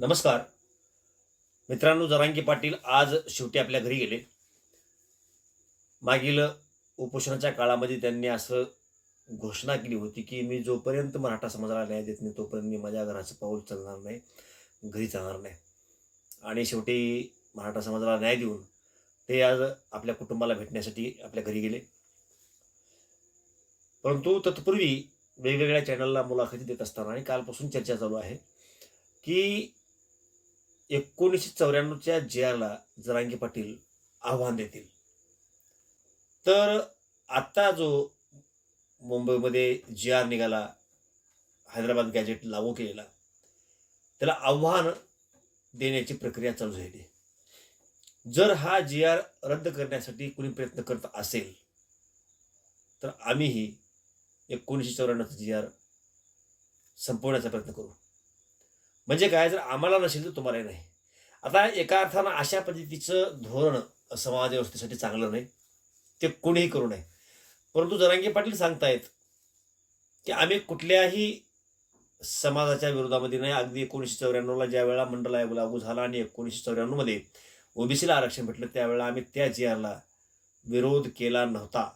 नमस्कार. मित्रांनो जरांगी पाटील आज शेवटी आपल्या घरी गेले. मागील उपोषणाच्या काळामध्ये त्यांनी असं घोषणा केली होती की मी जोपर्यंत मराठा समाजाला न्याय देत नाही तोपर्यंत मी माझ्या घराचं पाऊल चालणार नाही घरी जाणार नाही. आणि शेवटी मराठा समाजाला न्याय देऊन ते आज आपल्या कुटुंबाला भेटण्यासाठी आपल्या घरी गेले. परंतु तत्पूर्वी वेगवेगळ्या चॅनलला मुलाखती देत असताना आणि कालपासून चर्चा चालू आहे की एकोणीसशे चौऱ्याण्णवच्या जयाला आरला पाटील आव्हान देतील. तर आत्ता जो मुंबईमध्ये जी आर निघाला हैदराबाद गॅजेट लागू केलेला त्याला आव्हान देण्याची प्रक्रिया चालू झाली जर हा जी आर रद्द करण्यासाठी कुणी प्रयत्न करत असेल तर आम्हीही एकोणीसशे चौऱ्याण्णवचा जी आर संपवण्याचा प्रयत्न करू. म्हणजे काय जर आम्हाला नसेल तर तुम्हाला नाही. आता एका अर्थानं अशा पद्धतीचं धोरण समाज व्यवस्थेसाठी चांगलं नाही. ते कोणीही करू नये. परंतु जरांगे पाटील सांगतायत की आम्ही कुठल्याही समाजाच्या विरोधामध्ये नाही. अगदी एकोणीसशे चौऱ्याण्णवला ज्या वेळा मंडल आयोग लागू झाला आणि एकोणीसशे चौऱ्याण्णवमध्ये ओबीसीला आरक्षण भेटलं त्यावेळेला आम्ही त्या जी आरला विरोध केला नव्हता.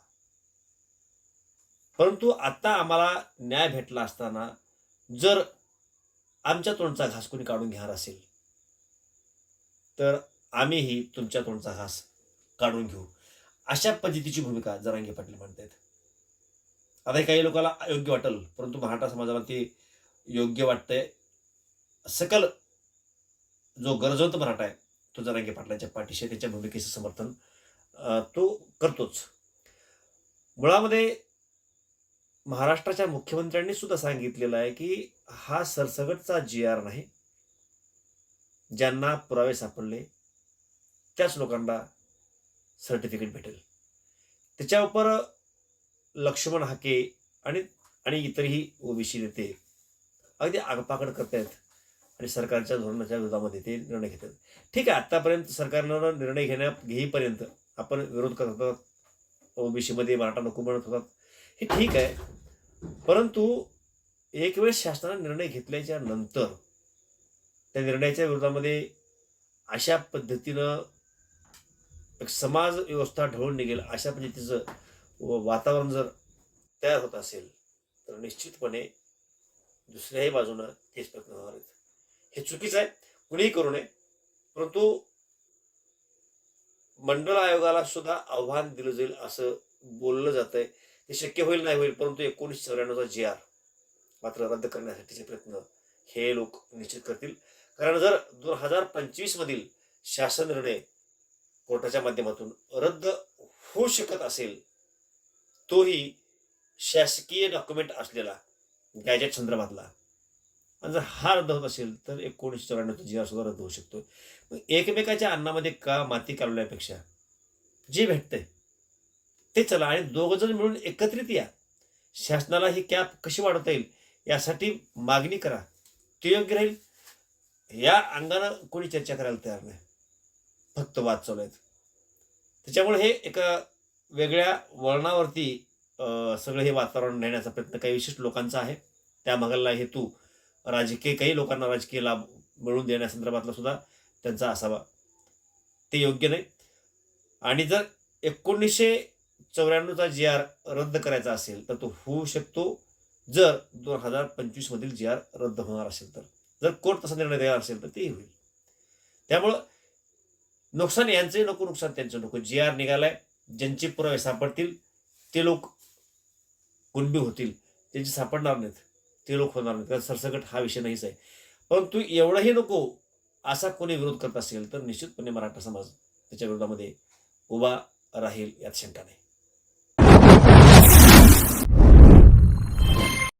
परंतु आत्ता आम्हाला न्याय भेटला असताना जर आमच्या तोंडचा घास कोणी काढून घेणार असेल? तर आम्हीही तुमच्या तोंडचा घास काढून घेऊ. अशा पद्धतीची भूमिका जरांगे पाटील म्हणतायत. आता काही लोकांना अयोग्य वाटेल परंतु मराठा समाजाला ते योग्य वाटतंय. सकल जो गरजवंत मराठा आहे तो जरांगे पाटलांच्या पाठीशी त्याच्या भूमिकेचं समर्थन तो करतोच. मुळामध्ये महाराष्ट्राच्या मुख्यमंत्र्यांनी सुद्धा सांगितलेलं आहे की हा सरसगटचा जी आर नाही. ज्यांना पुरावे सापडले त्याच लोकांना सर्टिफिकेट भेटेल. त्याच्यावर लक्ष्मण हाके आणि आणि इतरही ओबीसी नेते अगदी आगपाकड करतायत आणि सरकारच्या धोरणाच्या विरोधामध्ये ते निर्णय घेतात. ठीक आहे आतापर्यंत सरकारनं निर्णय घेण्या घेईपर्यंत आपण विरोध करत होतात ओबीसीमध्ये मराठा नको म्हणत होतात. हे ठीक आहे. परंतु एक वेळ शासनाने निर्णय घेतल्याच्या नंतर त्या निर्णयाच्या विरोधामध्ये अशा पद्धतीनं एक समाज व्यवस्था ढवळून निघेल अशा पद्धतीचं वातावरण जर तयार होत असेल तर निश्चितपणे दुसऱ्याही बाजूनं तेच प्रयत्न होणार आहेत. हे चुकीचं आहे. कुणीही करू नये. परंतु मंडळ आयोगाला सुद्धा आव्हान दिलं जाईल असं बोललं जात आहे ते शक्य होईल नाही होईल परंतु एकोणीसशे चौऱ्याण्णवचा जी आर मात्र रद्द करण्यासाठीचे प्रयत्न हे लोक निश्चित करतील. कारण जर दोन हजार पंचवीस मधील शासन निर्णय कोर्टाच्या माध्यमातून रद्द होऊ शकत असेल तोही शासकीय डॉक्युमेंट असलेला गॅजेट संदर्भातला. आणि जर हा रद्द होत असेल तर एकोणीसशे चौऱ्याण्णवचा जी आर सुद्धा रद्द होऊ शकतो मग एकमेकाच्या अन्नामध्ये का माती कालवण्यापेक्षा जे भेटतंय ते चला आणि दोघं जण मिळून एकत्रित या. शासनाला ही कॅप कशी वाढवता येईल यासाठी मागणी करा. ते योग्य राहील? या अंगानं कोणी चर्चा करायला तयार नाही. फक्त वाद चालू आहेत. त्याच्यामुळे हे एका वेगळ्या वळणावरती सगळं हे वातावरण नेण्याचा प्रयत्न काही विशिष्ट लोकांचा आहे. त्या मागला हेतू राजकीय काही लोकांना राजकीय लाभ मिळवून देण्यासंदर्भातला सुद्धा त्यांचा असावा. ते योग्य नाही. आणि जर एकोणीसशे चौऱ्याण्णवचा जी आर रद्द करायचा असेल तर तो होऊ शकतो. जर दोन हजार पंचवीसमधील जी आर रद्द होणार असेल तर. जर कोर्ट तसा निर्णय द्यायला असेल तर तेही होईल. त्यामुळं नुकसान यांचंही नको नुकसान त्यांचं नको. जी आर निघालाय ज्यांचे पुरावे सापडतील ते लोक कुणबी होतील. त्यांचे सापडणार नाहीत ते लोक होणार नाहीत. कारण सरसकट हा विषय नाहीच आहे. परंतु एवढंही नको असा कोणी विरोध करत असेल तर निश्चितपणे मराठा समाज त्याच्या विरोधामध्ये उभा राहील यात शंका नाही.